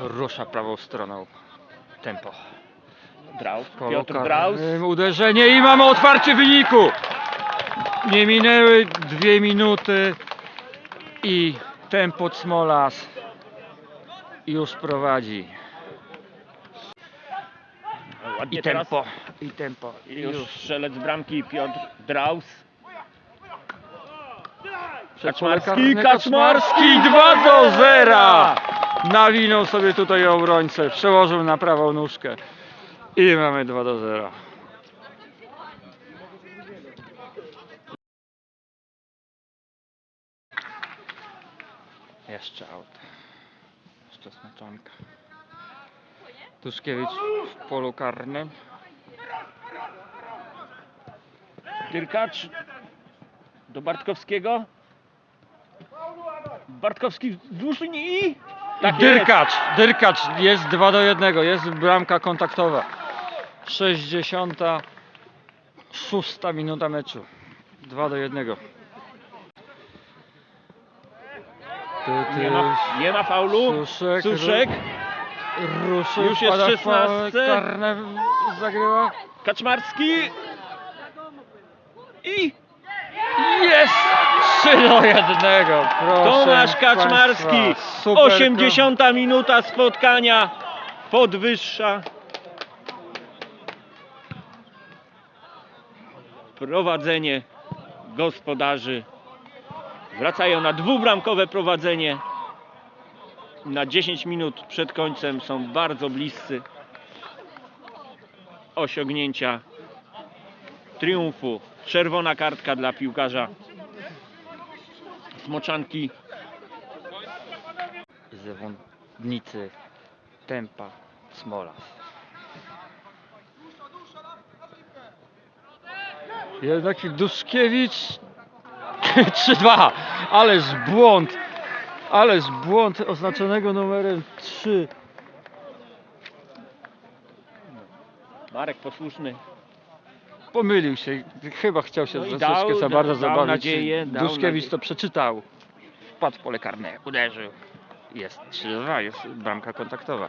Rusza prawą stroną. Tempo. Draus, Piotr Draus. Uderzenie i mamy otwarcie wyniku. Nie minęły dwie minuty i tempo Smolas już prowadzi. I tempo, i tempo. Już, już strzelec bramki Piotr Draus. Kaczmarski, Kaczmarski, 2 do 0! Nawinął sobie tutaj obrońcę, przełożył na prawą nóżkę i mamy 2 do 0. Jeszcze aut. Jeszcze smaczanka. Tuszkiewicz w polu karnym. Tyrkacz do Bartkowskiego. Bartkowski wzdłuż linii i... Tak Dyrkacz, Dyrkacz jest 2 do 1, jest bramka kontaktowa. 66 minuta meczu. 2 do 1. Ty, ty, Nie ma, nie ma faulu. Suszek, Suszek. ruszył, Już jest wpada w 16. pole karne, zagrywa. Kaczmarski. I Jest 3 do 1. Proszę Tomasz Kaczmarski. państwa, super 80 minuta spotkania. Podwyższa. Prowadzenie gospodarzy. Wracają na dwubramkowe prowadzenie. Na 10 minut przed końcem są bardzo bliscy osiągnięcia triumfu. Czerwona kartka dla piłkarza Smoczanki. zawodnicy Tempa Smolas. Jednak Duszkiewicz 3-2, ależ błąd, ależ błąd oznaczonego numerem 3. Marek posłuszny. Pomylił się, chyba chciał się No i dał- za bardzo dał zabawić. nadzieję, dał Duszkiewicz nadzieję. to przeczytał. Wpadł w pole karne, uderzył. Jest 3-2, jest bramka kontaktowa.